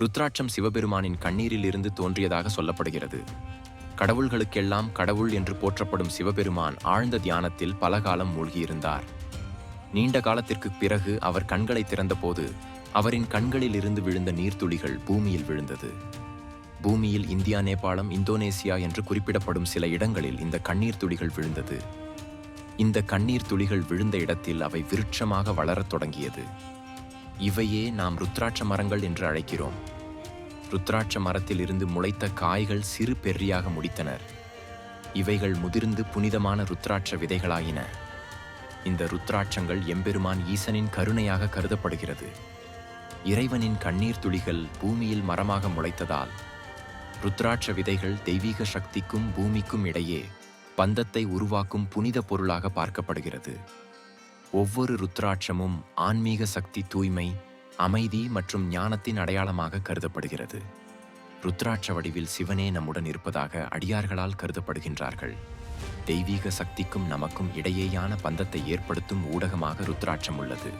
ருத்ராட்சம் சிவபெருமானின் கண்ணீரில் இருந்து தோன்றியதாக சொல்லப்படுகிறது. கடவுள்களுக்கெல்லாம் கடவுள் என்று போற்றப்படும் சிவபெருமான் ஆழ்ந்த தியானத்தில் பலகாலம் மூழ்கியிருந்தார். நீண்ட காலத்திற்குப் பிறகு அவர் கண்களை திறந்தபோது அவரின் கண்களில் இருந்து விழுந்த நீர்த்துளிகள் பூமியில் விழுந்தது. பூமியில் இந்தியா நேபாளம் இந்தோனேசியா என்று குறிப்பிடப்படும் சில இடங்களில் இந்த கண்ணீர் துளிகள் விழுந்தது. இந்த கண்ணீர் துளிகள் விழுந்த இடத்தில் அவை விருட்சமாக வளரத் தொடங்கியது. இவையே நாம் ருத்ராட்ச மரங்கள் என்று அழைக்கிறோம். ருத்ராட்ச மரத்தில் இருந்து முளைத்த காய்கள் சிறு பெர்ரியாக முடித்தனர். இவைகள் முதிர்ந்து புனிதமான ருத்ராட்ச விதைகளாயின. இந்த ருத்ராட்சங்கள் எம்பெருமான் ஈசனின் கருணையாக கருதப்படுகிறது. இறைவனின் கண்ணீர் துளிகள் பூமியில் மரமாக முளைத்ததால் ருத்ராட்ச விதைகள் தெய்வீக சக்திக்கும் பூமிக்கும் இடையே பந்தத்தை உருவாக்கும் புனித பொருளாக பார்க்கப்படுகிறது. ஒவ்வொரு ருத்ராட்சமும் ஆன்மீக சக்தி தூய்மை அமைதி மற்றும் ஞானத்தின் அடையாளமாக கருதப்படுகிறது. ருத்ராட்ச வடிவில் சிவனே நம்முடன் இருப்பதாக அடியார்களால் கருதப்படுகின்றார்கள். தெய்வீக சக்திக்கும் நமக்கும் இடையேயான பந்தத்தை ஏற்படுத்தும் ஊடகமாக ருத்ராட்சம் உள்ளது.